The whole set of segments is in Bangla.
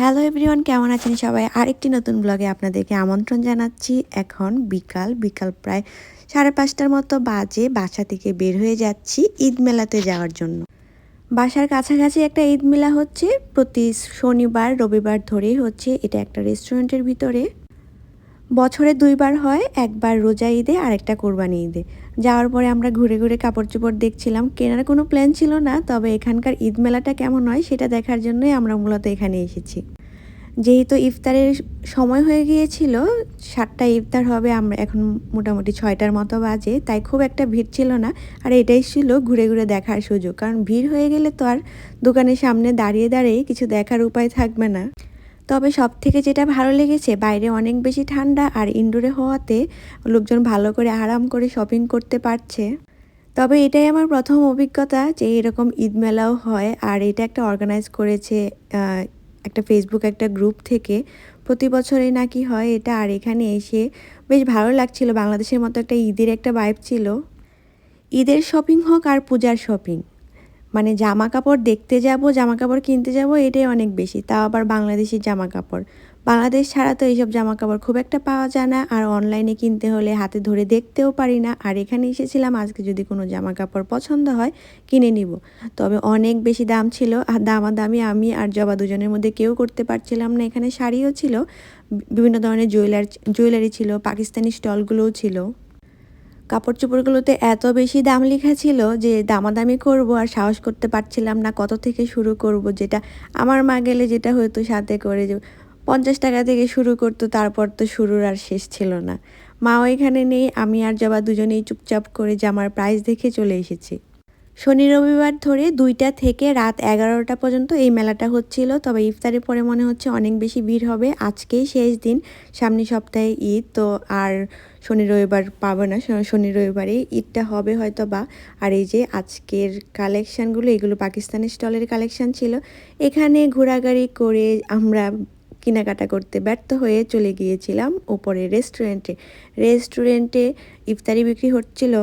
হ্যালো এভরিওয়ান কেমন আছেন সবাই? আরেকটি নতুন ব্লগে আপনাদেরকে আমন্ত্রণ জানাচ্ছি। এখন বিকাল বিকাল প্রায় সাড়ে পাঁচটার মতো বাজে, বাসা থেকে বের হয়ে যাচ্ছি ঈদ মেলাতে যাওয়ার জন্য। বাসার কাছাকাছি একটা ঈদ মেলা হচ্ছে, প্রতি শনিবার, রবিবার ধরেই হচ্ছে। এটা একটা রেস্টুরেন্টের ভিতরে। বছরে দুইবার হয়, একবার রোজা ঈদে আর একটা কোরবানি ঈদে। যাওয়ার পরে আমরা ঘুরে ঘুরে কাপড় চোপড় দেখছিলাম। কেনার কোনো প্ল্যান ছিল না, তবে এখানকার ঈদ মেলাটা কেমন হয় সেটা দেখার জন্যই আমরা মূলত এখানে এসেছি। যেহেতু ইফতারের সময় হয়ে গিয়েছিল, সাতটা ইফতার হবে, আমরা এখন মোটামুটি ছয়টার মতো বাজে, তাই খুব একটা ভিড় ছিল না। আর এটাই ছিল ঘুরে ঘুরে দেখার সুযোগ। কারণ ভিড় হয়ে গেলে তো আর দোকানের সামনে দাঁড়িয়ে দাঁড়িয়ে কিছু দেখার উপায় থাকবে না। তবে সব থেকে যেটা ভালো লেগেছে, বাইরে অনেক বেশি ঠান্ডা আর ইনডোরে হওয়াতে লোকজন ভালো করে আরাম করে শপিং করতে পারছে। তবে এটাই আমার প্রথম অভিজ্ঞতা যে এরকম ঈদ মেলাও হয় আর এটা একটা অর্গানাইজ করেছে একটা ফেসবুক একটা গ্রুপ থেকে। প্রতি বছরে নাকি হয় এটা আর এখানে এসে বেশ ভালো লাগছিল। বাংলাদেশের মতো একটা ঈদের একটা বাইব ছিল। ঈদের শপিং হোক আর পূজার শপিং মানে জামা কাপড় দেখতে যাব জামা কাপড় কিনতে যাব, এটাই অনেক বেশি। তাও আবার বাংলাদেশি জামা কাপড় বাংলাদেশ ছাড়া তো এইসব জামা কাপড় খুব একটা পাওয়া যায় না। আর অনলাইনে কিনতে হলে হাতে ধরে দেখতেও পারি না। আর এখানে এসেছিলাম, আজকে যদি কোনো জামা কাপড় পছন্দ হয়, কিনে নিব। তবে অনেক বেশি দাম ছিল। আর দামাদামি আমি আর জবা দুজনের মধ্যে কেউ করতে পারছিলাম না। এখানে শাড়িও ছিল। বিভিন্ন ধরনের জুয়েলার, জুয়েলারি ছিল, পাকিস্তানি স্টলগুলোও ছিল। কাপড় চোপড়গুলোতে এত বেশি দাম লেখা ছিল যে দামাদামি করব আর সাহস করতে পারছিলাম না কত থেকে শুরু করব যেটা আমার মা গেলে যেটা হয়তো সাথে করে যে পঞ্চাশ টাকা থেকে শুরু করতো, তারপর তো শুরুর আর শেষ ছিল না। মাও এখানে নেই, আমি আর জবা দুজনেই চুপচাপ করে জামার প্রাইস দেখে চলে এসেছি। শনি রবিবার ধরে দুইটা থেকে রাত এগারোটা পর্যন্ত এই মেলাটা হচ্ছিল। তবে ইফতারের পরে মনে হচ্ছে অনেক বেশি ভিড় হবে। আজকেই শেষ দিন সামনে সপ্তাহে ঈদ। তো আর শনি রবিবার পাবো না, শনি রবিবারে ঈদটা হবে হয়তো বা আর এই যে আজকের কালেকশানগুলো, এগুলো পাকিস্তানের স্টলের কালেকশান ছিল। এখানে ঘোরাঘুরি করে আমরা কেনাকাটা করতে ব্যর্থ হয়ে চলে গিয়েছিলাম ওপরে রেস্টুরেন্টে। রেস্টুরেন্টে ইফতারি বিক্রি হচ্ছিল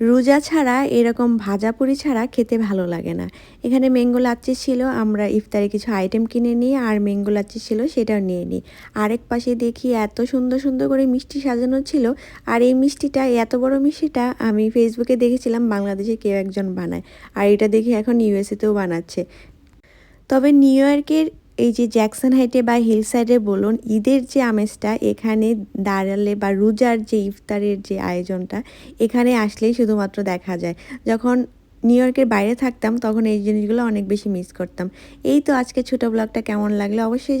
রোজা ছাড়া এরকম ভাজাপুরি ছাড়া খেতে ভালো লাগে না। এখানে ম্যাঙ্গো লাচ্ছি ছিল, আমরা ইফতারে কিছু আইটেম কিনে নিই আর ম্যাঙ্গো লাচ্ছি ছিল সেটাও নিয়ে নিই। আরেক পাশে দেখি এত সুন্দর সুন্দর করে মিষ্টি সাজানো ছিল, আর এই মিষ্টিটা, এত বড় মিষ্টিটা আমি ফেসবুকে দেখেছিলাম বাংলাদেশে কেউ একজন বানায়, আর এটা দেখি এখন ইউএসএতেও বানাচ্ছে। তবে নিউ ইয়র্কের এই যে জ্যাকসন হাইটে বা হিল সাইডে বলুন, ঈদের যে আমেজটা, এখানে দাঁড়ালে বা রোজার যে ইফতারের যে আয়োজনটা, এখানে আসলেই শুধুমাত্র দেখা যায়। যখন নিউ ইয়র্কের বাইরে থাকতাম, তখন এই জিনিসগুলো অনেক বেশি মিস করতাম। এই তো আজকে ছোটো ব্লগটা কেমন লাগল, অবশ্যই